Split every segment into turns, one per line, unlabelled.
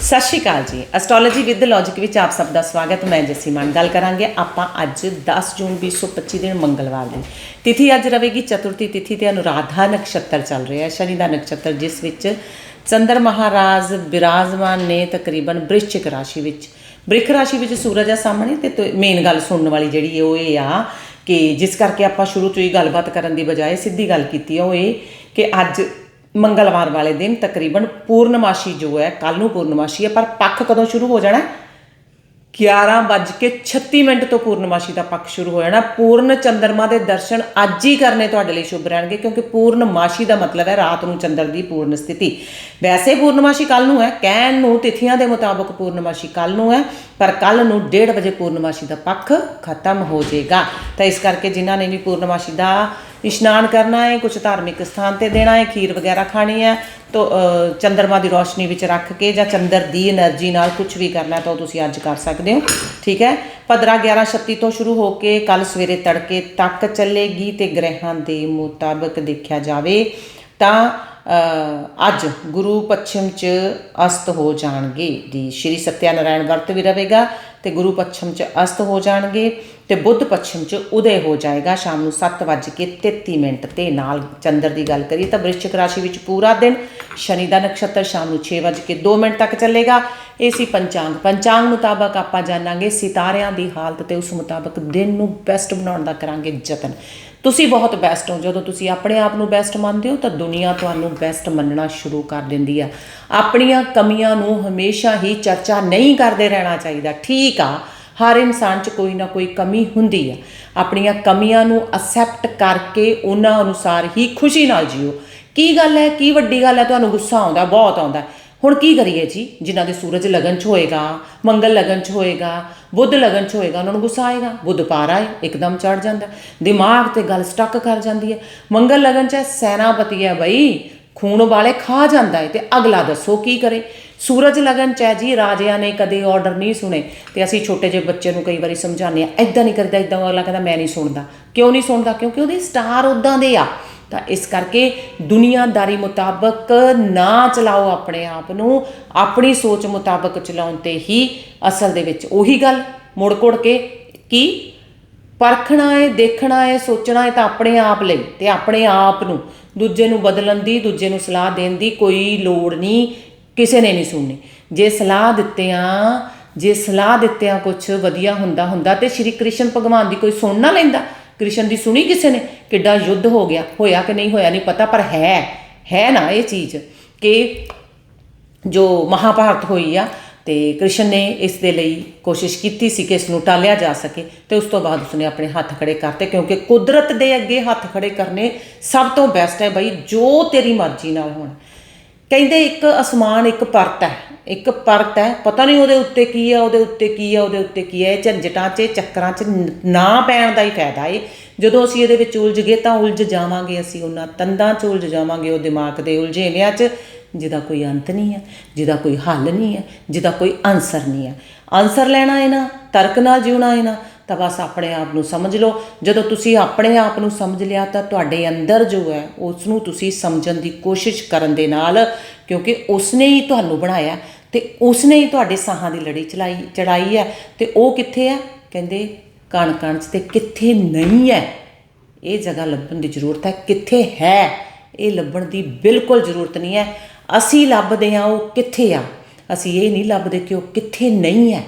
ਸਤਿ ਸ਼੍ਰੀ ਅਕਾਲ ਜੀ। Astrology with logic ਵਿੱਚ ਆਪ ਸਭ ਦਾ ਸਵਾਗਤ। ਮੈਂ ਜੱਸੀ ਮਾਨ ਗੱਲ ਕਰਾਂਗੇ ਆਪਾਂ ਅੱਜ 10 ਜੂਨ 2025 ਦਿਨ ਮੰਗਲਵਾਰ ਦੀ। ਤਿਥੀ ਅੱਜ ਰਵੇਗੀ ਚਤੁਰਥੀ ਤਿਥੀ ਤੇ ਅਨੁਰਾਧਾ ਨਕਸ਼ਤਰ ਚੱਲ ਰਿਹਾ ਹੈ। ਸ਼ਨੀ ਦਾ ਨਕਸ਼ਤਰ ਜਿਸ ਵਿੱਚ ਚੰਦਰ ਮਹਾਰਾਜ ਬਿਰਾਜਮਾਨ ਨੇ ਤਕਰੀਬਨ ਬ੍ਰਿਸ਼ਚਿਕ ਰਾਸ਼ੀ ਵਿੱਚ। ਬ੍ਰਿਖ ਰਾਸ਼ੀ ਵਿੱਚ ਸੂਰਜ ਆ ਸਾਹਮਣੇ ਤੇ ਮੇਨ ਗੱਲ ਸੁਣਨ ਵਾਲੀ ਜਿਹੜੀ ਹੈ ਉਹ ਇਹ ਆ ਕਿ ਜਿਸ ਕਰਕੇ ਆਪਾਂ ਸ਼ੁਰੂ ਤੋਂ ਹੀ ਗੱਲਬਾਤ ਕਰਨ ਦੀ ਬਜਾਏ ਸਿੱਧੀ ਗੱਲ ਕੀਤੀ ਆ ਉਹ ਇਹ ਕਿ ਅੱਜ ਮੰਗਲਵਾਰ ਵਾਲੇ ਦਿਨ ਤਕਰੀਬਨ ਪੂਰਨਮਾਸ਼ੀ ਜੋ ਹੈ ਕੱਲ ਨੂੰ ਪੂਰਨਮਾਸ਼ੀ ਹੈ, ਪਰ ਪੱਖ ਕਦੋਂ ਸ਼ੁਰੂ ਹੋ ਜਾਣਾ? ਹੈ? 11:36 ਮਿੰਟ ਤੋਂ ਪੂਰਨਮਾਸ਼ੀ ਦਾ ਪੱਖ ਸ਼ੁਰੂ ਹੋ ਜਾਣਾ। ਪੂਰਨ ਚੰਦਰਮਾ ਦੇ ਦਰਸ਼ਨ ਅੱਜ ਹੀ ਕਰਨੇ ਤੁਹਾਡੇ ਲਈ ਸ਼ੁਭ ਰਹਿਣਗੇ, ਕਿਉਂਕਿ ਪੂਰਨਮਾਸ਼ੀ ਦਾ ਮਤਲਬ ਹੈ ਰਾਤ ਨੂੰ ਚੰਦਰ ਦੀ ਪੂਰਨ ਸਥਿਤੀ। ਵੈਸੇ ਪੂਰਨਮਾਸ਼ੀ ਕੱਲ ਨੂੰ ਹੈ, ਕਹਿਣ ਨੂੰ ਤਿਥੀਆਂ ਦੇ ਮੁਤਾਬਕ ਪੂਰਨਮਾਸ਼ੀ ਕੱਲ ਨੂੰ ਹੈ, ਪਰ ਕੱਲ ਨੂੰ 1:30 ਵਜੇ ਪੂਰਨਮਾਸ਼ੀ ਦਾ ਪੱਖ ਖਤਮ ਹੋ ਜਾਏਗਾ। ਤਾਂ ਇਸ ਕਰਕੇ ਜਿਨ੍ਹਾਂ ਨੇ ਵੀ ਪੂਰਨਮਾਸ਼ੀ ਦਾ ਇਸ਼ਨਾਨ ਕਰਨਾ ਹੈ ਕੁਝ ਧਾਰਮਿਕ ਸਥਾਨ ਤੇ ਦੇਣਾ ਹੈ, ਖੀਰ ਵਗੈਰਾ ਖਾਣੀ ਹੈ, ਤੋ ਚੰਦਰਮਾ ਦੀ ਰੋਸ਼ਨੀ ਵਿੱਚ ਰੱਖ ਕੇ ਜਾਂ ਚੰਦਰ ਦੀ એનર્ਜੀ ਨਾਲ ਕੁਝ ਵੀ ਕਰਨਾ ਤਾਂ ਤੁਸੀਂ ਅੱਜ ਕਰ ਸਕਦੇ ਹੋ, ਠੀਕ ਹੈ? ਭਦਰਾ 11:36 ਤੋਂ ਸ਼ੁਰੂ ਹੋ ਕੇ ਕੱਲ ਸਵੇਰੇ ਤੜਕੇ ਤੱਕ ਚੱਲੇਗੀ ਤੇ ਗ੍ਰਹਿਾਂ ਦੇ ਮੁਤਾਬਕ ਦੇਖਿਆ ਜਾਵੇ ਤਾਂ ਅੱਜ ਗੁਰੂ ਪੱਛਮ ਚ ਅਸਤ ਹੋ ਜਾਣਗੇ। ਦੀ ਸ਼੍ਰੀ ਸਤਿਆਨਾਰਾਇਣ ਵਰਤ ਵੀ ਰਹੇਗਾ ਤੇ ਗੁਰੂ ਪੱਛਮ ਚ ਅਸਤ ਹੋ ਜਾਣਗੇ ਤੇ ਬੁੱਧ ਪੱਛਮ ਚ ਉਦੈ ਹੋ ਜਾਏਗਾ ਸ਼ਾਮ ਨੂੰ 7:33 ਮਿੰਟ ਤੇ। ਨਾਲ ਚੰਦਰ ਦੀ ਗੱਲ ਕਰੀਏ ਤਾਂ ਵ੍ਰਿਸ਼ਚਿਕ ਰਾਸ਼ੀ ਵਿੱਚ ਪੂਰਾ ਦਿਨ ਸ਼ਨੀ ਦਾ ਨਕਸ਼ਤਰ ਸ਼ਾਮ ਨੂੰ 6:02 ਮਿੰਟ ਤੱਕ ਚੱਲੇਗਾ। ਇਹ ਸੀ ਪੰਚਾਂਗ। ਪੰਚਾਂਗ ਮੁਤਾਬਕ ਆਪਾਂ ਜਾਣਾਂਗੇ ਸਿਤਾਰਿਆਂ ਦੀ ਹਾਲਤ ਤੇ ਉਸ ਮੁਤਾਬਕ ਦਿਨ ਨੂੰ ਬੈਸਟ ਬਣਾਉਣ ਦਾ ਕਰਾਂਗੇ ਯਤਨ। ਤੁਸੀਂ ਬਹੁਤ ਬੈਸਟ ਹੋ। ਜਦੋਂ ਤੁਸੀਂ ਆਪਣੇ ਆਪ ਨੂੰ ਬੈਸਟ ਮੰਨਦੇ ਹੋ, ਤਾਂ ਦੁਨੀਆ ਤੁਹਾਨੂੰ ਬੈਸਟ ਮੰਨਣਾ ਸ਼ੁਰੂ ਕਰ ਦਿੰਦੀ ਆ। ਆਪਣੀਆਂ ਕਮੀਆਂ ਨੂੰ ਹਮੇਸ਼ਾ ਹੀ ਚਰਚਾ ਨਹੀਂ ਕਰਦੇ ਰਹਿਣਾ ਚਾਹੀਦਾ। ਠੀਕ ਆ, ਹਰ ਇਨਸਾਨ 'ਚ ਕੋਈ ਨਾ ਕੋਈ ਕਮੀ ਹੁੰਦੀ ਆ। ਆਪਣੀਆਂ ਕਮੀਆਂ ਨੂੰ ਅਸੈਪਟ ਕਰਕੇ ਉਹਨਾਂ ਅਨੁਸਾਰ ਹੀ ਖੁਸ਼ੀ ਨਾਲ ਜੀਓ। ਕੀ ਗੱਲ ਹੈ? ਕੀ ਵੱਡੀ ਗੱਲ ਹੈ? ਤੁਹਾਨੂੰ ਗੁੱਸਾ ਆਉਂਦਾ, ਬਹੁਤ ਆਉਂਦਾ। ਹੁਣ ਕੀ ਕਰੀਏ ਜੀ? ਜਿਨ੍ਹਾਂ ਦੇ ਸੂਰਜ ਲਗਨ 'ਚ ਹੋਏਗਾ ਮੰਗਲ ਲਗਨ 'ਚ ਹੋਏਗਾ ਬੁੱਧ ਲਗਨ 'ਚ ਹੋਏਗਾ ਉਹਨਾਂ ਨੂੰ ਗੁੱਸਾ ਆਏਗਾ। ਬੁੱਧ ਪਾਰਾ ਹੈ ਇੱਕਦਮ ਚੜ ਜਾਂਦਾ। ਦਿਮਾਗ ਤੇ ਗੱਲ ਸਟਕ ਕਰ ਜਾਂਦੀ ਹੈ। ਮੰਗਲ ਲਗਨ 'ਚ ਹੈ, ਸੈਨਾਪਤੀ ਹੈ ਬਈ। ਖੂਨ ਵਾਲੇ ਖਾ ਜਾਂਦਾ ਹੈ ਤੇ ਅਗਲਾ ਦੱਸੋ ਕੀ ਕਰੇ? ਸੂਰਜ ਲਗਨ ਚ ਹੈ ਜੀ ਰਾਜਿਆਂ ਨੇ ਕਦੇ ਆਰਡਰ ਨਹੀਂ ਸੁਣੇ। ਤੇ ਅਸੀਂ ਛੋਟੇ ਜਿਹੇ ਬੱਚੇ ਨੂੰ ਕਈ ਵਾਰੀ ਸਮਝਾਉਂਦੇ ਆ ਐਦਾਂ ਨਹੀਂ ਕਰਦਾ ਐਦਾਂ ਅਗਲਾ ਕਹਿੰਦਾ ਮੈਂ ਨਹੀਂ ਸੁਣਦਾ। ਕਿਉਂ ਨਹੀਂ ਸੁਣਦਾ? ਕਿਉਂਕਿ ਉਹਦੇ ਸਟਾਰ ਉਦਾਂ ਦੇ ਆ। ਤਾਂ ਇਸ ਕਰਕੇ ਦੁਨੀਆਦਾਰੀ ਮੁਤਾਬਕ ਨਾ ਚਲਾਓ ਆਪਣੇ ਆਪ ਨੂੰ, ਆਪਣੀ ਸੋਚ ਮੁਤਾਬਕ ਚਲਾਉਣ ਤੇ ਹੀ ਅਸਲ ਦੇ ਵਿੱਚ ਉਹੀ ਗੱਲ ਮੁੜ ਕੁੜ ਕੇ ਕੀ ਪਰਖਣਾ ਹੈ, ਦੇਖਣਾ ਹੈ, ਸੋਚਣਾ ਹੈ ਤਾਂ ਆਪਣੇ ਆਪ ਲਈ ਤੇ ਆਪਣੇ ਆਪ ਨੂੰ, ਦੂਜੇ ਨੂੰ ਬਦਲਣ ਦੀ, ਦੂਜੇ ਨੂੰ ਸਲਾਹ ਦੇਣ ਦੀ ਕੋਈ ਲੋੜ ਨਹੀਂ, ਕਿਸੇ ਨੇ ਨਹੀਂ ਸੁਣਨੀ। ਜੇ ਸਲਾਹ ਦਿੱਤੇ ਆ ਜੇ ਸਲਾਹ ਦਿੱਤਿਆਂ ਕੁਝ ਵਧੀਆ ਹੁੰਦਾ ਹੁੰਦਾ ਤੇ ਸ਼੍ਰੀ ਕ੍ਰਿਸ਼ਨ ਭਗਵਾਨ ਦੀ ਕੋਈ ਸੁਣ ਨਾ ਲੈਂਦਾ ਕ੍ਰਿਸ਼ਨ ਦੀ ਸੁਣੀ ਕਿਸੇ ਨੇ ਕਿੱਡਾ ਯੁੱਧ ਹੋ ਗਿਆ, ਹੋਇਆ ਕਿ ਨਹੀਂ ਹੋਇਆ ਨਹੀਂ ਪਤਾ, ਪਰ ਹੈ ਹੈ ਨਾ ਇਹ ਚੀਜ਼ ਕਿ ਜੋ ਮਹਾਭਾਰਤ ਹੋਈ ਆ ਤੇ ਕ੍ਰਿਸ਼ਨ ਨੇ ਇਸ ਦੇ ਲਈ ਕੋਸ਼ਿਸ਼ ਕੀਤੀ ਸੀ ਕਿ ਇਸ ਨੂੰ ਟਾਲਿਆ ਜਾ ਸਕੇ ਤੇ ਉਸ ਤੋਂ ਬਾਅਦ ਉਸਨੇ ਆਪਣੇ ਹੱਥ ਖੜੇ ਕਰਤੇ, ਕਿਉਂਕਿ ਕੁਦਰਤ ਦੇ ਅੱਗੇ ਹੱਥ ਖੜੇ ਕਰਨੇ ਸਭ ਤੋਂ ਬੈਸਟ ਹੈ ਬਈ ਜੋ ਤੇਰੀ ਮਰਜ਼ੀ ਨਾਲ ਹੋਣ। ਕਹਿੰਦੇ ਇੱਕ ਅਸਮਾਨ ਇੱਕ ਪਰਤ ਹੈ। ਇੱਕ ਪਰਤ ਹੈ, ਪਤਾ ਨਹੀਂ ਉਹਦੇ ਉੱਤੇ ਕੀ ਹੈ ਉਹਦੇ ਉੱਤੇ ਕੀ ਹੈ ਉਹਦੇ ਉੱਤੇ ਕੀ ਹੈ ਇਹ ਝੰਜਟਾਂ 'ਚ ਚੱਕਰਾਂ 'ਚ ਨਾ ਪੈਣ ਦਾ ਹੀ ਫਾਇਦਾ ਏ। ਜਦੋਂ ਅਸੀਂ ਇਹਦੇ ਵਿੱਚ ਉਲਝ ਗਏ ਤਾਂ ਉਲਝ ਜਾਵਾਂਗੇ ਅਸੀਂ ਉਹਨਾਂ ਤੰਦਾਂ 'ਚ, ਉਲਝ ਜਾਵਾਂਗੇ ਉਹ ਦਿਮਾਗ ਦੇ ਉਲਝੇਵਿਆਂ 'ਚ, ਜਿਹਦਾ ਕੋਈ ਅੰਤ ਨਹੀਂ ਹੈ ਜਿਹਦਾ ਕੋਈ ਹੱਲ ਨਹੀਂ ਹੈ ਜਿਹਦਾ ਕੋਈ ਆਨਸਰ ਨਹੀਂ ਹੈ ਆਨਸਰ ਲੈਣਾ ਹੈ ਨਾ, ਤਰਕ ਨਾਲ ਜਿਉਣਾ ਹੈ ਨਾ ਤਾਂ ਬਸ ਆਪਣੇ ਆਪ ਨੂੰ ਸਮਝ ਲਓ। ਜਦੋਂ ਤੁਸੀਂ ਆਪਣੇ ਆਪ ਨੂੰ ਸਮਝ ਲਿਆ ਤਾਂ ਤੁਹਾਡੇ ਅੰਦਰ ਜੋ ਹੈ ਉਸ ਨੂੰ ਤੁਸੀਂ ਸਮਝਣ ਦੀ ਕੋਸ਼ਿਸ਼ ਕਰਨ ਦੇ ਨਾਲ, ਕਿਉਂਕਿ ਉਸਨੇ ਹੀ ਤੁਹਾਨੂੰ ਬਣਾਇਆ ਤੇ ਉਸਨੇ ਹੀ ਤੁਹਾਡੇ ਸਾਹਾਂ ਦੀ ਲੜੀ ਚਲਾਈ, ਚੜਾਈ ਹੈ ਤੇ ਉਹ ਕਿੱਥੇ ਹੈ? ਕਹਿੰਦੇ ਕਣ ਕਣ 'ਚ ਤੇ ਕਿੱਥੇ ਨਹੀਂ ਹੈ। ਇਹ ਜਗ੍ਹਾ ਲੱਭਣ ਦੀ ਜ਼ਰੂਰਤ ਹੈ। ਕਿੱਥੇ ਹੈ? ਇਹ ਲੱਭਣ ਦੀ ਬਿਲਕੁਲ ਜ਼ਰੂਰਤ ਨਹੀਂ ਹੈ। ਅਸੀਂ ਲੱਭਦੇ ਹਾਂ ਉਹ ਕਿੱਥੇ ਆ? ਅਸੀਂ ਇਹ ਨਹੀਂ ਲੱਭਦੇ ਕਿ ਉਹ ਕਿੱਥੇ ਨਹੀਂ ਹੈ।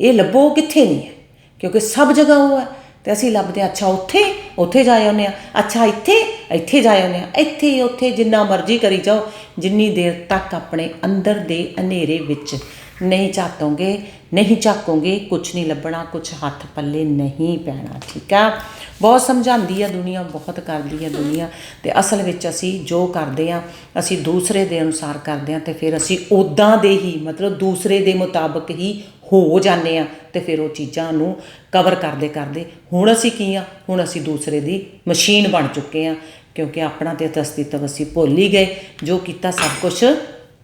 ਇਹ ਲੱਭੋ ਉਹ ਕਿੱਥੇ ਨਹੀਂ ਹੈ। ਕਿਉਂਕਿ ਸਭ ਜਗ੍ਹਾ ਉਹ ਹੈ। ਤੇ ਅਸੀਂ ਲੱਭਦੇ ਹਾਂ, ਅੱਛਾ, ਉੱਥੇ ਉੱਥੇ ਜਾ ਆਉਂਦੇ ਆ ਅੱਛਾ, ਇੱਥੇ ਇੱਥੇ ਜਾ ਆਉਂਦੇ ਆ ਇੱਥੇ, ਉੱਥੇ ਜਿੰਨਾ ਮਰਜ਼ੀ ਕਰੀ ਜਾਓ। ਜਿੰਨੀ ਦੇਰ ਤੱਕ ਆਪਣੇ ਅੰਦਰ ਦੇ ਹਨੇਰੇ ਵਿੱਚ ਨਹੀਂ ਝਾਕੋਗੇ ਨਹੀਂ ਝਾਕੋਗੇ ਕੁਝ ਨਹੀਂ ਲੱਭਣਾ ਕੁਝ ਹੱਥ ਪੱਲੇ ਨਹੀਂ ਪੈਣਾ, ਠੀਕ ਆ? ਬਹੁਤ ਸਮਝਾਉਂਦੀ ਆ ਦੁਨੀਆ, ਬਹੁਤ ਕਰਦੀ ਆ ਦੁਨੀਆ। ਤੇ ਅਸਲ ਵਿੱਚ ਅਸੀਂ ਜੋ ਕਰਦੇ ਆ ਅਸੀਂ ਦੂਸਰੇ ਦੇ ਅਨੁਸਾਰ ਕਰਦੇ ਆ ਤੇ ਫਿਰ ਅਸੀਂ ਉਦਾਂ ਦੇ ਹੀ, ਮਤਲਬ ਦੂਸਰੇ ਦੇ ਮੁਤਾਬਕ ਹੀ ਹੋ ਜਾਂਦੇ ਆ ਤੇ ਫਿਰ ਉਹ ਚੀਜ਼ਾਂ ਨੂੰ ਕਵਰ ਕਰਦੇ ਕਰਦੇ ਹੁਣ ਅਸੀਂ ਕੀ ਆ? ਹੁਣ ਅਸੀਂ ਦੂਸਰੇ ਦੀ ਮਸ਼ੀਨ ਬਣ ਚੁੱਕੇ ਆ, ਕਿਉਂਕਿ ਆਪਣਾ ਤੇ ਅਸਤਿਤਵ ਅਸੀਂ ਭੁੱਲ ਹੀ ਗਏ, ਜੋ ਕੀਤਾ ਸਭ ਕੁਝ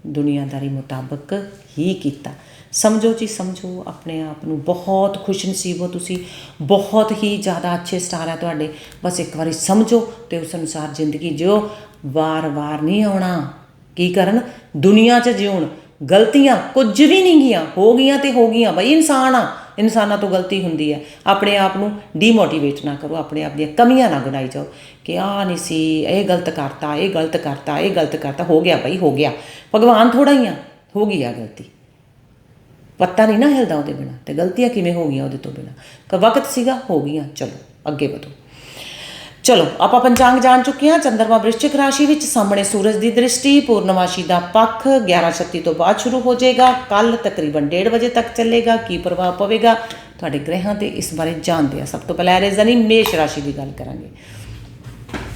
ਦੁਨੀਆਦਾਰੀ ਮੁਤਾਬਕ ਹੀ ਕੀਤਾ। ਸਮਝੋ ਜੀ, ਸਮਝੋ, ਆਪਣੇ ਆਪ ਨੂੰ ਬਹੁਤ ਖੁਸ਼ਨਸੀਬ ਹੋ ਤੁਸੀਂ, ਬਹੁਤ ਹੀ ਜ਼ਿਆਦਾ ਅੱਛੇ ਸਟਾਰ ਹੈ ਤੁਹਾਡੇ। ਬਸ ਇੱਕ ਵਾਰੀ ਸਮਝੋ ਤੇ ਉਸ ਅਨੁਸਾਰ ਜ਼ਿੰਦਗੀ ਜਿਓ, ਵਾਰ-ਵਾਰ ਨਹੀਂ ਆਉਣਾ। ਕੀ ਕਰਨ? ਦੁਨੀਆ 'ਚ ਜਿਉਣ। ਗਲਤੀਆਂ ਕੁਝ ਵੀ ਨਹੀਂ ਗੀਆਂ ਹੋ ਗਈਆਂ ਤੇ ਹੋ ਗਈਆਂ, ਬਈ ਇਨਸਾਨ ਆ। ਇਨਸਾਨਾਂ ਤੋਂ ਗਲਤੀ ਹੁੰਦੀ ਹੈ। ਆਪਣੇ ਆਪ ਨੂੰ ਡੀਮੋਟੀਵੇਟ ਨਾ ਕਰੋ, ਆਪਣੇ ਆਪ ਦੀਆਂ ਕਮੀਆਂ ਨਾ ਗੁਣਾਈ ਜਾਓ ਕਿ ਆ ਨਹੀਂ ਸੀ, ਇਹ ਗਲਤ ਕਰਤਾ, ਇਹ ਗਲਤ ਕਰਤਾ, ਇਹ ਗਲਤ ਕਰਤਾ, ਹੋ ਗਿਆ ਬਈ, ਹੋ ਗਿਆ। ਭਗਵਾਨ ਥੋੜਾ ਹੀ ਆ, ਹੋ ਗਈ ਆ ਗਲਤੀ। ਪੱਤਾ ਨਹੀਂ ਨਾ ਹਿਲਦਾ ਉਹਦੇ ਬਿਨਾ ਤੇ ਗਲਤੀਆਂ ਕਿਵੇਂ ਹੋ ਗਈਆਂ ਉਹਦੇ ਤੋਂ ਬਿਨਾ। ਕ ਵਕਤ ਸੀਗਾ, ਹੋ ਗਈਆਂ, ਚਲੋ, ਅੱਗੇ ਵਧੋ। ਚਲੋ, ਆਪਾਂ ਪੰਚਾਂਗ ਜਾਣ ਚੁੱਕੇ ਹਾਂ। ਚੰਦਰਮਾ ਵ੍ਰਿਸ਼ਚਿਕ ਰਾਸ਼ੀ ਵਿੱਚ ਸਾਹਮਣੇ ਸੂਰਜ ਦੀ ਦ੍ਰਿਸ਼ਟੀ, ਪੂਰਨਮਾਸ਼ੀ ਦਾ ਪੱਖ 11:36 ਤੋਂ ਬਾਅਦ ਸ਼ੁਰੂ ਹੋ ਜਾਏਗਾ। ਕੱਲ ਤਕਰੀਬਨ 1:30 ਵਜੇ ਤੱਕ ਚੱਲੇਗਾ। ਕੀ ਪ੍ਰਭਾਵ ਪਵੇਗਾ? ਤੁਹਾਡੇ ਗ੍ਰਹਿਾਂ ਤੇ ਇਸ ਬਾਰੇ ਜਾਣਦੇ ਆ ਸਭ ਤੋਂ ਪਹਿਲਾਂ ਰੇਜ਼ਨੀ ਮੇਸ਼ ਰਾਸ਼ੀ ਦੀ ਗੱਲ ਕਰਾਂਗੇ।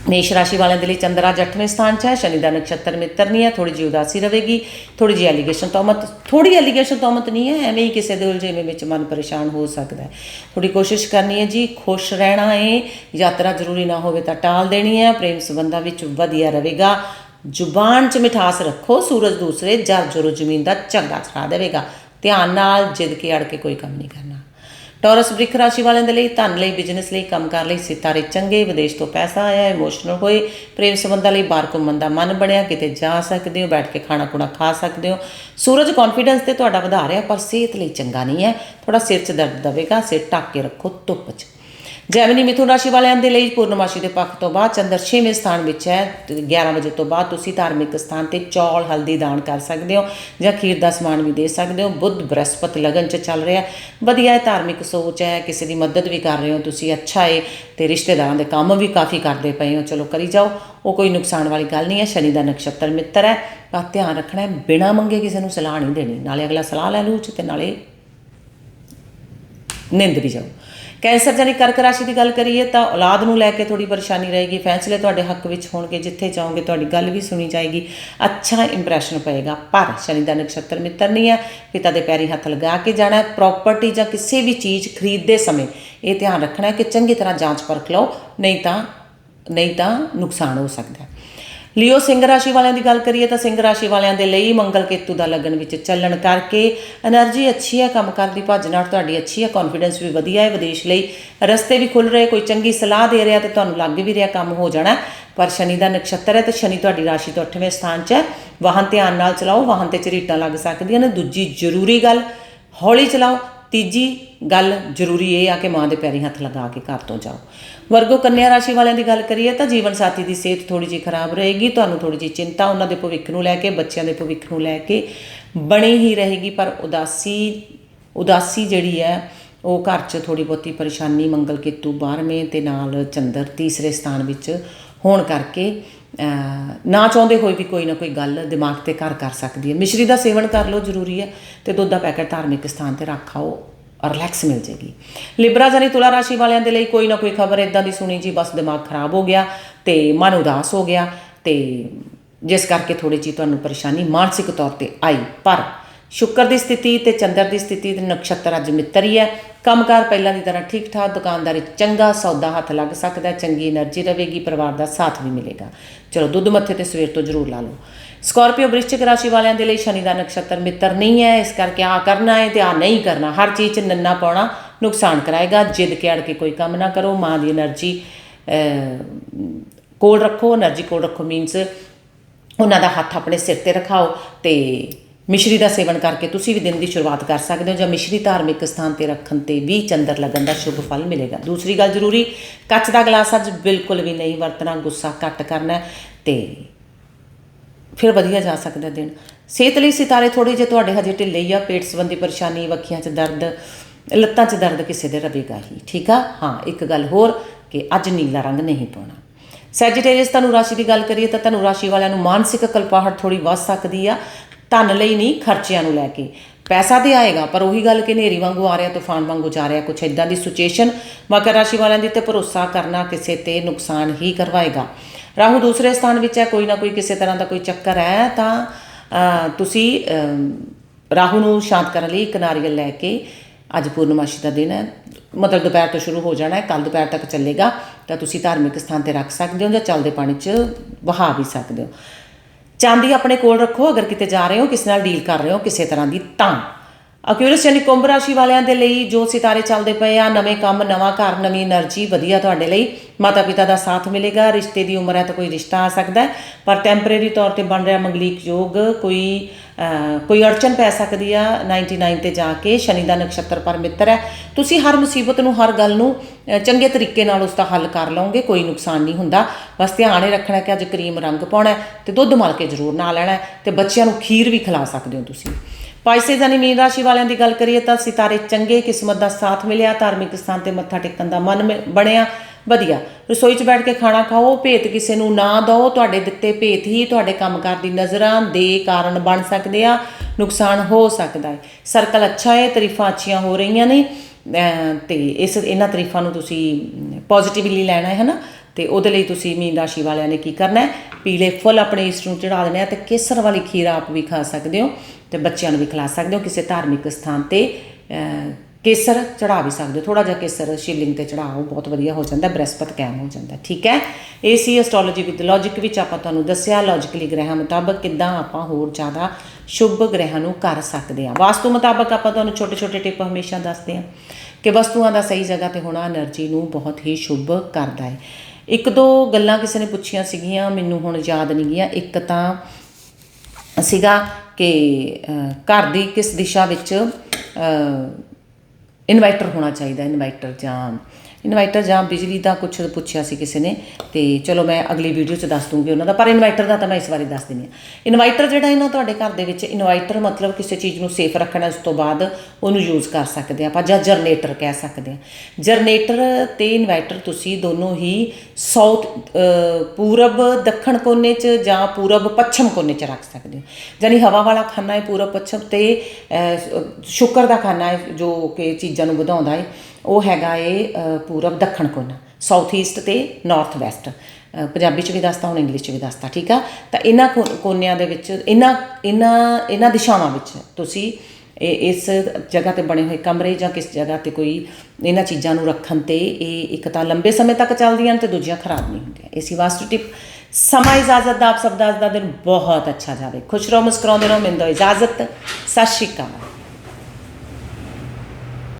ਮੇਸ਼ ਰਾਸ਼ੀ ਵਾਲਿਆਂ ਦੇ ਲਈ ਚੰਦਰ ਅੱਜ 8ਵੇਂ ਸਥਾਨ 'ਚ ਹੈ। ਸ਼ਨੀ ਦਾ ਨਕਸ਼ਤਰ ਮਿੱਤਰ ਨਹੀਂ ਹੈ। ਥੋੜੀ ਜਿਹੀ ਉਦਾਸੀ ਰਹੇਗੀ। ਥੋੜੀ ਜਿਹੀ ਐਲੀਗੇਸ਼ਨ ਤੋਮਤ ਥੋੜੀ ਐਲੀਗੇਸ਼ਨ ਤੋਮਤ ਨਹੀਂ ਹੈ। ਐਵੇਂ ਹੀ ਕਿਸੇ ਦੇ ਉਲਝੇਵੇਂ ਵਿੱਚ ਮਨ ਪਰੇਸ਼ਾਨ ਹੋ ਸਕਦਾ ਹੈ। ਥੋੜੀ ਕੋਸ਼ਿਸ਼ ਕਰਨੀ ਹੈ ਜੀ। ਖੁਸ਼ ਰਹਿਣਾ ਹੈ। ਯਾਤਰਾ ਜ਼ਰੂਰੀ ਨਾ ਹੋਵੇ ਤਾਂ ਟਾਲ ਦੇਣੀ ਹੈ। ਪ੍ਰੇਮ ਸੰਬੰਧਾਂ ਵਿੱਚ ਵਧੀਆ ਰਹੇਗਾ। ਜ਼ੁਬਾਨ 'ਚ ਮਿਠਾਸ ਰੱਖੋ। ਸੂਰਜ ਦੂਸਰੇ ਜਰ ਜਰੋ ਜ਼ਮੀਨ ਦਾ ਝਗੜਾ ਛੜਾ ਦੇਵੇਗਾ। ਧਿਆਨ ਨਾਲ ਜਿੱਦ ਕੇ ਅੜ ਕੇ ਕੋਈ ਕੰਮ ਨਹੀਂ ਕਰਨਾ। ਟੌਰਸ ਬ੍ਰਿਖ ਰਾਸ਼ੀ ਵਾਲਿਆਂ ਦੇ ਲਈ ਧਨ ਲਈ ਬਿਜ਼ਨਸ ਲਈ ਕੰਮ ਕੰਮਕਾਰ ਲਈ ਸਿਤਾਰੇ ਚੰਗੇ, ਵਿਦੇਸ਼ ਤੋਂ ਪੈਸਾ ਆਇਆ ਇਮੋਸ਼ਨਲ ਹੋਏ, ਪ੍ਰੇਮ ਸੰਬੰਧਾਂ ਲਈ ਬਾਹਰ ਘੁੰਮਣ ਦਾ ਮਨ ਬਣਿਆ, ਕਿਤੇ ਜਾ ਸਕਦੇ ਹੋ, ਬੈਠ ਕੇ ਖਾਣਾ ਖੁਣਾ ਖਾ ਸਕਦੇ ਹੋ। ਸੂਰਜ ਕੌਨਫੀਡੈਂਸ ਤੇ ਤੁਹਾਡਾ ਵਧਾ ਰਿਹਾ, ਪਰ ਸਿਹਤ ਲਈ ਚੰਗਾ ਨਹੀਂ ਹੈ। ਥੋੜਾ ਸਿਰ 'ਚ ਦਰਦ ਦਵੇਗਾ, ਸਿਰ ਢੱਕ ਕੇ ਰੱਖੋ, ਧੁੱਪ 'ਚ। ਜੈਮਨੀ ਮਿਥੁਨ ਰਾਸ਼ੀ ਵਾਲਿਆਂ ਦੇ ਲਈ ਪੂਰਨਮਾਸ਼ੀ ਦੇ ਪੱਖ ਤੋਂ ਬਾਅਦ ਚੰਦਰ 6ਵੇਂ ਸਥਾਨ ਵਿੱਚ ਹੈ। ਤੇ 11 ਵਜੇ ਤੋਂ ਬਾਅਦ ਤੁਸੀਂ ਧਾਰਮਿਕ ਸਥਾਨ ਤੇ ਚੌਲ, ਹਲਦੀ ਦਾਨ ਕਰ ਸਕਦੇ ਹੋ ਜਾਂ ਖੀਰ ਦਾ ਸਮਾਨ ਵੀ ਦੇ ਸਕਦੇ ਹੋ। ਬੁੱਧ ਬ੍ਰਹਸਪਤ ਲਗਨ 'ਚ ਚੱਲ ਰਿਹਾ ਵਧੀਆ ਹੈ ਧਾਰਮਿਕ ਸੋਚ ਹੈ। ਕਿਸੇ ਦੀ ਮਦਦ ਵੀ ਕਰ ਰਹੇ ਹੋ ਤੁਸੀਂ। ਅੱਛਾ ਹੈ ਤੇ ਰਿਸ਼ਤੇਦਾਰਾਂ ਦੇ ਕੰਮ ਵੀ ਕਾਫੀ ਕਰਦੇ ਪਏ ਹੋ। ਚਲੋ ਕਰੀ ਜਾਓ। ਉਹ ਕੋਈ ਨੁਕਸਾਨ ਵਾਲੀ ਗੱਲ ਨਹੀਂ ਹੈ। ਸ਼ਨੀ ਦਾ ਨਕਸ਼ਤਰ ਮਿੱਤਰ ਹੈ। ਪਰ ਧਿਆਨ ਰੱਖਣਾ ਹੈ। ਬਿਨਾ ਮੰਗੇ ਕਿਸੇ ਨੂੰ ਸਲਾਹ ਨਹੀਂ ਦੇਣੀ। ਨਾਲੇ ਅਗਲਾ ਸਲਾਹ ਲੈ ਲੂ ਤੇ ਨਾਲੇ ਨਿੰਦ ਵੀ ਜਾਓ ਕੈਂਸਰ ਜਾਨੀ ਕਰਕ ਰਾਸ਼ੀ ਦੀ ਗੱਲ ਕਰੀਏ ਤਾਂ ਔਲਾਦ ਨੂੰ ਲੈ ਕੇ ਥੋੜੀ ਪਰੇਸ਼ਾਨੀ ਰਹੇਗੀ। ਫੈਸਲੇ ਤੁਹਾਡੇ ਹੱਕ ਵਿੱਚ ਹੋਣਗੇ, ਜਿੱਥੇ ਚਾਹੋਗੇ ਤੁਹਾਡੀ ਗੱਲ ਵੀ ਸੁਣੀ ਜਾਏਗੀ। ਅੱਛਾ ਇੰਪ੍ਰੈਸ਼ਨ ਪਏਗਾ, ਪਰ ਸ਼ਨੀ ਦਾ ਨਕਸ਼ਤਰ ਮਿੱਤਰ ਨਹੀਂ ਹੈ, ਪਿਤਾ ਦੇ ਪੈਰੀ ਹੱਥ ਲਗਾ ਕੇ ਜਾਣਾ ਪ੍ਰਾਪਰਟੀ ਜਾਂ ਕਿਸੇ ਵੀ ਚੀਜ਼ ਖਰੀਦਦੇ ਸਮੇਂ ਇਹ ਧਿਆਨ ਰੱਖਣਾ ਹੈ ਕਿ ਚੰਗੀ ਤਰ੍ਹਾਂ ਜਾਂਚ ਪਰਖ ਲਓ, ਨਹੀਂ ਤਾਂ ਨਹੀਂ ਤਾਂ ਨੁਕਸਾਨ ਹੋ ਸਕਦਾ ਹੈ। ਲਿਓ ਸਿੰਘ ਰਾਸ਼ੀ ਵਾਲਿਆਂ ਦੀ ਗੱਲ ਕਰੀਏ ਤਾਂ ਸਿੰਘ ਰਾਸ਼ੀ ਵਾਲਿਆਂ ਦੇ ਲਈ ਮੰਗਲ ਕੇਤੂ ਦਾ ਲੱਗਣ ਵਿੱਚ ਚੱਲਣ ਕਰਕੇ એનર્ਜੀ ਅੱਛੀ ਹੈ, ਕੰਮ ਕਰਨ ਦੀ ਭੱਜ ਨਾਲ ਤੁਹਾਡੀ ਅੱਛੀ ਹੈ ਕੌਨਫੀਡੈਂਸ ਵੀ ਵਧੀਆ ਹੈ, ਵਿਦੇਸ਼ ਲਈ ਰਸਤੇ ਵੀ ਖੁੱਲ ਰਹੇ, ਕੋਈ ਚੰਗੀ ਸਲਾਹ ਦੇ ਰਿਹਾ ਤੇ ਤੁਹਾਨੂੰ ਲੱਗ ਵੀ ਰਿਹਾ ਕੰਮ ਹੋ ਜਾਣਾ ਪਰ ਸ਼ਨੀ ਦਾ ਨਕਸ਼ਤਰ ਹੈ ਤੇ ਸ਼ਨੀ ਤੁਹਾਡੀ ਰਾਸ਼ੀ ਤੋਂ 8ਵੇਂ ਸਥਾਨ 'ਚ ਹੈ। ਵਾਹਨ ਧਿਆਨ ਨਾਲ ਚਲਾਓ, ਵਾਹਨ ਤੇ ਝਰੀਟਾਂ ਲੱਗ ਸਕਦੀਆਂ ਨੇ। ਦੂਜੀ ਜ਼ਰੂਰੀ ਗੱਲ, ਹੌਲੀ ਚਲਾਓ ਤੀਜੀ ਗੱਲ ਜ਼ਰੂਰੀ ਇਹ ਆ ਕਿ ਮਾਂ ਦੇ ਪੈਰੀ ਹੱਥ ਲਗਾ ਕੇ ਘਰ ਤੋਂ ਜਾਓ। ਵਰਗੋ ਕੰਨਿਆ ਰਾਸ਼ੀ ਵਾਲਿਆਂ ਦੀ ਗੱਲ ਕਰੀਏ ਤਾਂ ਜੀਵਨ ਸਾਥੀ ਦੀ ਸਿਹਤ ਥੋੜੀ ਜਿਹੀ ਖਰਾਬ ਰਹੇਗੀ, ਤੁਹਾਨੂੰ ਥੋੜੀ ਜਿਹੀ ਚਿੰਤਾ ਉਹਨਾਂ ਦੇ ਭਵਿੱਖ ਨੂੰ ਲੈ ਕੇ, ਬੱਚਿਆਂ ਦੇ ਭਵਿੱਖ ਨੂੰ ਲੈ ਕੇ ਬਣੀ ਹੀ ਰਹੇਗੀ, ਪਰ ਉਦਾਸੀ ਉਦਾਸੀ ਜਿਹੜੀ ਹੈ, ਉਹ ਘਰ 'ਚ ਥੋੜੀ ਬਹੁਤੀ ਪਰੇਸ਼ਾਨੀ, ਮੰਗਲ ਕੇਤੂ 12ਵੇਂ ਤੇ ਨਾਲ ਚੰਦਰ ਤੀਸਰੇ ਸਥਾਨ ਵਿੱਚ ਹੋਣ ਕਰਕੇ ਨਾ ਚਾਹੁੰਦੇ ਹੋਏ ਵੀ ਕੋਈ ਨਾ ਕੋਈ ਗੱਲ ਦਿਮਾਗ ਤੇ ਘਰ ਕਰ ਸਕਦੀ ਹੈ। ਮਿਸ਼ਰੀ ਦਾ ਸੇਵਨ ਕਰ ਲਓ, ਜ਼ਰੂਰੀ ਹੈ ਤੇ ਦੁੱਧ ਦਾ ਪੈਕੇਟ ਧਾਰਮਿਕ ਸਥਾਨ ਤੇ ਰੱਖਾਓ ਰਿਲੈਕਸ ਮਿਲ ਜੇਗੀ। ਲਿਬਰਾ ਜਾਨੀ ਤੁਲਾ ਰਾਸ਼ੀ ਵਾਲਿਆਂ ਦੇ ਲਈ ਕੋਈ ਨਾ ਕੋਈ ਖਬਰ ਇਦਾਂ ਦੀ ਸੁਣੀ ਜੀ, ਬਸ ਦਿਮਾਗ ਖਰਾਬ ਹੋ ਗਿਆ ਤੇ ਮਨ ਉਦਾਸ ਹੋ ਗਿਆ ਤੇ ਜਿਸ ਕਰਕੇ ਥੋੜੀ ਜੀ ਤੁਹਾਨੂੰ ਪਰੇਸ਼ਾਨੀ ਮਾਨਸਿਕ ਤੌਰ ਤੇ ਆਈ, ਪਰ ਸ਼ੁੱਕਰ ਦੀ ਸਥਿਤੀ ਤੇ ਚੰਦਰ ਦੀ ਸਥਿਤੀ ਤੇ ਨਕਸ਼ਤਰ ਅੱਜ ਮਿੱਤਰ ਹੀ ਹੈ। ਕੰਮਕਾਰ ਪਹਿਲਾਂ ਦੀ ਤਰ੍ਹਾਂ ਠੀਕ ਠਾਕ ਦੁਕਾਨਦਾਰੀ ਚੰਗਾ, ਸੌਦਾ ਹੱਥ ਲੱਗ ਸਕਦਾ, ਚੰਗੀ એનર્ਜੀ ਰਹੇਗੀ, ਪਰਿਵਾਰ ਦਾ ਸਾਥ ਵੀ ਮਿਲੇਗਾ। ਚਲੋ, ਦੁੱਧ ਮੱਥੇ ਤੇ ਸਵੇਰ ਤੋਂ ਜ਼ਰੂਰ ਲਾ ਲਓ। ਸਕਾਰਪੀਓ ਵ੍ਰਿਸ਼ਚਿਕ ਰਾਸ਼ੀ ਵਾਲਿਆਂ ਦੇ ਲਈ ਸ਼ਨੀ ਦਾ ਨਕਸ਼ਤਰ ਮਿੱਤਰ ਨਹੀਂ ਹੈ। ਇਸ ਕਰਕੇ ਆ ਕਰਨਾ ਹੈ ਤੇ ਆ ਨਹੀਂ ਕਰਨਾ। ਹਰ ਚੀਜ਼ 'ਚ ਨੰਨਾ ਪਾਉਣਾ ਨੁਕਸਾਨ ਕਰਾਏਗਾ। ਜਿੱਦ ਕੇ ਅੜ ਕੇ ਕੋਈ ਕੰਮ ਨਾ ਕਰੋ। ਮਾਂ ਦੀ એનર્ਜੀ ਕੋਲ ਰੱਖੋ। એનર્ਜੀ ਕੋਲ ਰੱਖੋ ਮੀਨਸ ਉਹਨਾਂ ਦਾ ਹੱਥ ਆਪਣੇ ਸਿਰ ਤੇ ਰਖਾਓ ਤੇ ਮਿਸ਼ਰੀ ਦਾ ਸੇਵਨ ਕਰਕੇ ਤੁਸੀਂ ਵੀ ਦਿਨ ਦੀ ਸ਼ੁਰੂਆਤ ਕਰ ਸਕਦੇ ਹੋ ਜਾਂ ਮਿਸ਼ਰੀ ਧਾਰਮਿਕ ਸਥਾਨ ਤੇ ਰੱਖਣ ਤੇ ਵੀ ਚੰਦਰ ਲੱਗਣ ਦਾ ਸ਼ੁਭ ਫਲ ਮਿਲੇਗਾ। ਦੂਸਰੀ ਗੱਲ ਜ਼ਰੂਰੀ, ਕੱਚ ਦਾ ਗਲਾਸ ਅੱਜ ਬਿਲਕੁਲ ਵੀ ਨਹੀਂ ਵਰਤਣਾ, ਗੁੱਸਾ ਘੱਟ ਕਰਨਾ ਹੈ ਤੇ ਫਿਰ ਵਧੀਆ ਜਾ ਸਕਦਾ ਦਿਨ। ਸਿਹਤ ਲਈ ਸਿਤਾਰੇ ਥੋੜੇ ਜਿਹੇ ਤੁਹਾਡੇ ਹਜੇ ਢਿੱਲੇ ਹੀ ਆ, ਪੇਟ ਸੰਬੰਧੀ ਪਰੇਸ਼ਾਨੀ, ਵੱਖੀਆਂ 'ਚ ਦਰਦ, ਲੱਤਾਂ 'ਚ ਦਰਦ ਕਿਸੇ ਦੇ ਰਵੇਗਾ ਹੀ। ਠੀਕ ਆ? ਹਾਂ, ਇੱਕ ਗੱਲ ਹੋਰ ਕਿ ਅੱਜ ਨੀਲਾ ਰੰਗ ਨਹੀਂ ਪਾਉਣਾ। ਸੈਜੀਟੇਰੀਅਸ ਧਨੁ ਰਾਸ਼ੀ ਦੀ ਗੱਲ ਕਰੀਏ ਤਾਂ ਧਨੁ ਰਾਸ਼ੀ ਵਾਲਿਆਂ ਨੂੰ ਮਾਨਸਿਕ ਕਲਪਾਹਟ ਥੋੜੀ ਵੱਧ ਸਕਦੀ ਆ। ਧਨ ਲਈ ਨਹੀਂ, ਖਰਚਿਆਂ ਨੂੰ ਲੈ ਕੇ। ਪੈਸਾ ਤੇ ਆਏਗਾ, ਪਰ ਉਹੀ ਗੱਲ ਕਿ ਨੇਰੀ ਵਾਂਗੂ ਆ ਰਿਹਾ, ਤੂਫਾਨ ਵਾਂਗੂ ਜਾ ਰਿਹਾ, ਕੁਛ ਇਦਾਂ ਦੀ ਸਿਚੁਏਸ਼ਨ ਮਕਰ ਰਾਸ਼ੀ ਵਾਲਿਆਂ ਦੀ ਤੇ ਭਰੋਸਾ ਕਰਨਾ ਕਿਸੇ ਤੇ ਨੁਕਸਾਨ ਹੀ ਕਰਵਾਏਗਾ। ਰਾਹੂ ਦੂਸਰੇ ਸਥਾਨ ਵਿੱਚ ਹੈ, ਕੋਈ ਨਾ ਕੋਈ ਕਿਸੇ ਤਰ੍ਹਾਂ ਦਾ ਕੋਈ ਚੱਕਰ ਹੈ, ਤਾਂ ਤੁਸੀਂ ਰਾਹੂ ਨੂੰ ਸ਼ਾਂਤ ਕਰਨ ਲਈ ਇੱਕ ਨਾਰੀਅਲ ਲੈ ਕੇ ਅੱਜ ਪੂਰਨਮਾਸ਼ੀ ਦਾ ਦਿਨ ਹੈ। ਮਤਲਬ ਦੁਪਹਿਰ ਤੋਂ ਸ਼ੁਰੂ ਹੋ ਜਾਣਾ ਹੈ ਕੱਲ ਦੁਪਹਿਰ ਤੱਕ ਚੱਲੇਗਾ, ਤਾਂ ਤੁਸੀਂ ਧਾਰਮਿਕ ਸਥਾਨ ਤੇ ਰੱਖ ਸਕਦੇ ਹੋ ਜਾਂ ਚੱਲਦੇ ਪਾਣੀ 'ਚ ਵਹਾ ਵੀ ਸਕਦੇ ਹੋ। ਚਾਂਦੀ ਆਪਣੇ ਕੋਲ ਰੱਖੋ, ਅਗਰ ਕਿਤੇ ਜਾ ਰਹੇ ਹੋ, ਕਿਸੇ ਨਾਲ ਡੀਲ ਕਰ ਰਹੇ ਹੋ, ਕਿਸੇ ਤਰ੍ਹਾਂ ਦੀ ਤਾਂ। ਅਕਿਊਰਸ ਯਾਨੀ ਕੁੰਭ ਰਾਸ਼ੀ ਵਾਲਿਆਂ ਦੇ ਲਈ ਜੋ ਸਿਤਾਰੇ ਚੱਲਦੇ ਪਏ ਆ, ਨਵੇਂ ਕੰਮ, ਨਵਾਂ ਘਰ, ਨਵੀਂ એનર્ਜੀ ਵਧੀਆ ਤੁਹਾਡੇ ਲਈ। ਮਾਤਾ ਪਿਤਾ ਦਾ ਸਾਥ ਮਿਲੇਗਾ, ਰਿਸ਼ਤੇ ਦੀ ਉਮਰ ਹੈ ਤਾਂ ਕੋਈ ਰਿਸ਼ਤਾ ਆ ਸਕਦਾ ਹੈ, ਪਰ ਟੈਂਪਰੇਰੀ ਤੌਰ ਤੇ ਬਣ ਰਿਹਾ ਮੰਗਲੀਕ ਯੋਗ ਕੋਈ ਕੋਈ ਅੜਚਨ ਪੈ ਸਕਦੀ ਆ। 99 ਤੇ ਜਾ ਕੇ ਸ਼ਨੀ ਦਾ ਨਕਸ਼ਤਰ ਪਰ ਮਿੱਤਰ ਹੈ। ਤੁਸੀਂ ਹਰ ਮੁਸੀਬਤ ਨੂੰ, ਹਰ ਗੱਲ ਨੂੰ ਚੰਗੇ ਤਰੀਕੇ ਨਾਲ ਉਸ ਦਾ ਹੱਲ ਕਰ ਲਓਗੇ, ਕੋਈ ਨੁਕਸਾਨ ਨਹੀਂ ਹੁੰਦਾ। ਬਸ ਧਿਆਨ ਹੀ ਰੱਖਣਾ ਕਿ ਅੱਜ ਕਰੀਮ ਰੰਗ ਪਾਉਣਾ ਤੇ ਦੁੱਧ ਮਲ ਕੇ ਜ਼ਰੂਰ ਨਾ ਲੈਣਾ ਤੇ ਬੱਚਿਆਂ ਨੂੰ ਖੀਰ ਵੀ ਖਿਲਾ ਸਕਦੇ ਹੋ ਤੁਸੀਂ। ਪਾਈਸੇਸ ਯਾਨੀ ਮੀਨ ਰਾਸ਼ੀ ਵਾਲਿਆਂ ਦੀ ਗੱਲ ਕਰੀਏ ਤਾਂ ਸਿਤਾਰੇ ਚੰਗੇ ਕਿਸਮਤ ਦਾ ਸਾਥ ਮਿਲਿਆ, ਧਾਰਮਿਕ ਸਥਾਨ ਤੇ ਮੱਥਾ ਟੇਕਣ ਦਾ ਮਨ ਮ- ਬਣਿਆ, ਵਧੀਆ। ਰਸੋਈ 'ਚ ਬੈਠ ਕੇ ਖਾਣਾ ਖਾਓ, ਭੇਤ ਕਿਸੇ ਨੂੰ ਨਾ ਦਿਓ, ਤੁਹਾਡੇ ਦਿੱਤੇ ਭੇਤ ਹੀ ਤੁਹਾਡੇ ਕੰਮਕਾਰ ਦੀ ਨਜ਼ਰਾਂ ਦੇ ਕਾਰਨ ਬਣ ਸਕਦੇ ਆ, ਨੁਕਸਾਨ ਹੋ ਸਕਦਾ ਹੈ। ਸਰਕਲ ਅੱਛਾ ਹੈ, ਤਾਰੀਫਾਂ ਅੱਛੀਆਂ ਹੋ ਰਹੀਆਂ ਨੇ ਅਮ ਤੇ ਇਸ, ਇਹਨਾਂ ਤਾਰੀਫਾਂ ਨੂੰ ਤੁਸੀਂ ਪੋਜ਼ਿਟਿਵਲੀ ਲੈਣਾ ਹੈ, ਹਨਾ? ਤੇ ਉਹਦੇ ਲਈ ਤੁਸੀਂ ਮੀਨ ਰਾਸ਼ੀ ਵਾਲਿਆਂ ਨੇ ਕੀ ਕਰਨਾ ਹੈ? ਪੀਲੇ ਫੁੱਲ ਆਪਣੇ ਇਸ ਨੂੰ ਚੜਾ ਦੇਣੇ ਆ ਤੇ ਕੇਸਰ ਵਾਲੀ ਖੀਰਾ ਆਪ ਵੀ ਖਾ ਸਕਦੇ ਹੋ ਤੇ ਬੱਚਿਆਂ ਨੂੰ ਵੀ ਖਿਲਾ ਸਕਦੇ ਹੋ, ਕਿਸੇ ਧਾਰਮਿਕ ਸਥਾਨ ਤੇ ਕੇਸਰ ਚੜਾ ਵੀ ਸਕਦੇ ਹੋ। ਥੋੜਾ ਜਿਹਾ ਕੇਸਰ ਸ਼ਿਵਲਿੰਗ ਤੇ ਚੜਾਓ ਬਹੁਤ ਵਧੀਆ ਹੋ ਜਾਂਦਾ, ਬ੍ਰਹਸਪਤ ਕਾਇਮ ਹੋ ਜਾਂਦਾ, ਠੀਕ ਹੈ? ਇਹ ਸੀ ਐਸਟ੍ਰੋਲੋਜੀ ਵਿਦ ਲੌਜੀਕ ਵਿੱਚ ਆਪਾਂ ਤੁਹਾਨੂੰ ਦੱਸਿਆ ਲੌਜੀਕਲੀ ਗ੍ਰਹਿਾਂ ਮੁਤਾਬਕ ਕਿੱਦਾਂ ਆਪਾਂ ਹੋਰ ਜ਼ਿਆਦਾ ਸ਼ੁਭ ਗ੍ਰਹਿਾਂ ਨੂੰ ਕਰ ਸਕਦੇ ਹਾਂ। ਵਾਸਤੂ ਮੁਤਾਬਕ ਆਪਾਂ ਤੁਹਾਨੂੰ ਛੋਟੇ ਛੋਟੇ ਟਿਪ ਹਮੇਸ਼ਾ ਦੱਸਦੇ ਹਾਂ ਕਿ ਵਸਤੂਆਂ ਦਾ ਸਹੀ ਜਗ੍ਹਾ ਤੇ ਹੋਣਾ એનર્ਜੀ ਨੂੰ ਬਹੁਤ ਹੀ ਸ਼ੁਭ ਕਰਦਾ ਹੈ। ਇੱਕ ਦੋ ਗੱਲਾਂ ਕਿਸੇ ਨੇ ਪੁੱਛੀਆਂ ਸੀਗੀਆਂ, ਮੈਨੂੰ ਹੁਣ ਯਾਦ ਨਹੀਂ ਗਈਆਂ। ਇੱਕ ਤਾਂ ਸੀਗਾ ਕਿ ਘਰ ਦੀ ਕਿਸ ਦਿਸ਼ਾ ਵਿੱਚ ਇਨਵਰਟਰ ਹੋਣਾ ਚਾਹੀਦਾ ਇਨਵਰਟਰ ਜਾਂ ਇਨਵਾਈਟਰ ਜਾਂ ਬਿਜਲੀ ਦਾ ਕੁਝ ਪੁੱਛਿਆ ਸੀ ਕਿਸੇ ਨੇ ਤੇ ਚਲੋ ਮੈਂ ਅਗਲੀ ਵੀਡੀਓ 'ਚ ਦੱਸ ਦੂੰਗੀ ਉਹਨਾਂ ਦਾ ਪਰ ਇਨਵਰਟਰ ਦਾ ਤਾਂ ਮੈਂ ਇਸ ਵਾਰੀ ਦੱਸ ਦਿੰਦੀ ਹਾਂ। ਇਨਵਰਟਰ ਜਿਹੜਾ ਇਹਨਾਂ ਤੁਹਾਡੇ ਘਰ ਦੇ ਵਿੱਚ ਇਨਵਾਈਟਰ ਮਤਲਬ ਕਿਸੇ ਚੀਜ਼ ਨੂੰ ਸੇਫ ਰੱਖਣਾ ਉਸ ਤੋਂ ਬਾਅਦ ਉਹਨੂੰ ਯੂਜ਼ ਕਰ ਸਕਦੇ ਆ ਆਪਾਂ ਜਾਂ ਜਨਰੇਟਰ ਕਹਿ ਸਕਦੇ ਆ ਜਨਰੇਟਰ ਤੇ ਇਨਵਾਈਟਰ ਤੁਸੀਂ ਦੋਨੋਂ ਹੀ ਸਾਊਥ ਪੂਰਬ ਦੱਖਣ ਕੋਨੇ 'ਚ ਜਾਂ ਪੂਰਬ ਪੱਛਮ ਕੋਨੇ 'ਚ ਰੱਖ ਸਕਦੇ ਹੋ। ਯਾਨੀ ਹਵਾ ਵਾਲਾ ਖਾਨਾ ਹੈ ਪੂਰਬ ਪੱਛਮ ਤੇ ਅਹ, ਸ਼ੁਕਰ ਦਾ ਖਾਨਾ ਹੈ ਜੋ ਕਿ ਚੀਜ਼ਾਂ ਨੂੰ ਵਧਾਉਂਦਾ ਹੈ। ਉਹ ਹੈਗਾ ਏ ਪੂਰਬ ਦੱਖਣ ਕੋਨਾ ਸਾਊਥ ਈਸਟ ਤੇ ਨਾਰਥ ਵੈਸਟ ਪੰਜਾਬੀ ਚ ਵੀ ਦੱਸਤਾ, ਹੁਣ ਇੰਗਲਿਸ਼ ਚ ਵੀ ਦੱਸਤਾ, ਠੀਕ ਆ? ਤਾਂ ਇਹਨਾਂ ਕੋ- ਕੋਨਿਆਂ ਦੇ ਵਿੱਚ, ਇਹਨਾਂ ਇਹਨਾਂ ਇਹਨਾਂ ਦਿਸ਼ਾਵਾਂ ਵਿੱਚ ਤੁਸੀਂ ਇਹ, ਇਸ ਜਗ੍ਹਾ ਤੇ ਬਣੇ ਹੋਏ ਕਮਰੇ ਜਾਂ ਕਿਸ ਜਗ੍ਹਾ ਤੇ ਕੋਈ ਇਹਨਾਂ ਚੀਜ਼ਾਂ ਨੂੰ ਰੱਖਣ ਤੇ ਇਹ ਇੱਕ ਤਾਂ ਲੰਬੇ ਸਮੇਂ ਤੱਕ ਚੱਲਦੀਆਂ ਨੇ ਤੇ ਦੂਜੀਆਂ ਖਰਾਬ ਨਹੀਂ ਹੁੰਦੀਆਂ। ਇਸੀ ਵਾਸਤੇ ਟਿਪ, ਸਮਾਂ ਇਜਾਜ਼ਤ ਦਾ ਆਪ ਸਭ ਦਾ ਅੱਜ ਦਾ ਦਿਨ ਬਹੁਤ ਅੱਛਾ ਜਾਵੇ। ਖੁਸ਼ ਰਹੋ, ਮੁਸਕਰਾਉਂਦੇ ਰਹੋ ਮਿੰਦੋ ਇਜਾਜ਼ਤ। ਸਤਿ ਸ਼੍ਰੀ ਅਕਾਲ।